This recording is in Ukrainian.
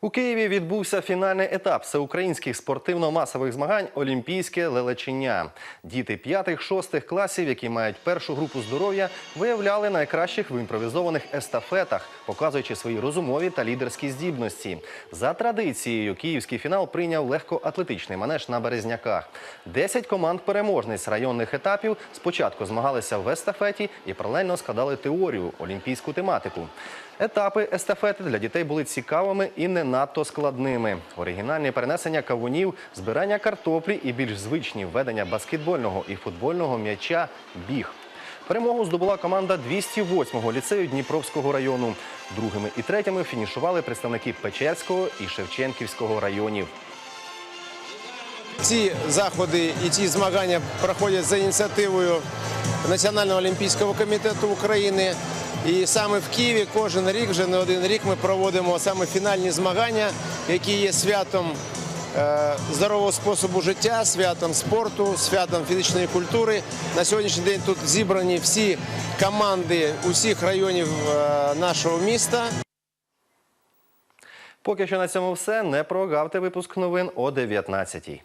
У Києві відбувся фінальний етап всеукраїнських спортивно-масових змагань Олімпійське лелечення. Діти 5-6 класів, які мають першу групу здоров'я, виявляли найкращих в імпровізованих естафетах, показуючи свої розумові та лідерські здібності. За традицією, київський фінал прийняв легкоатлетичний манеж на Березняках. Десять команд переможниць районних етапів спочатку змагалися в естафеті і паралельно складали теорію олімпійську тематику. Етапи естафети для дітей були цікавими і не надто складними. Оригінальні перенесення кавунів, збирання картоплі і більш звичні введення баскетбольного і футбольного м'яча біг. Перемогу здобула команда 208-го ліцею Дніпровського району. Другими і третіми фінішували представники Печерського і Шевченківського районів. Ці заходи і ці змагання проходять за ініціативою Національного олімпійського комітету України. І саме в Києві кожен рік, вже не один рік, ми проводимо саме фінальні змагання, які є святом е, здорового способу життя, святом спорту, святом фізичної культури. На сьогоднішній день тут зібрані всі команди усіх районів е, нашого міста. Поки що на цьому все. Не прогавте випуск новин о 19-й.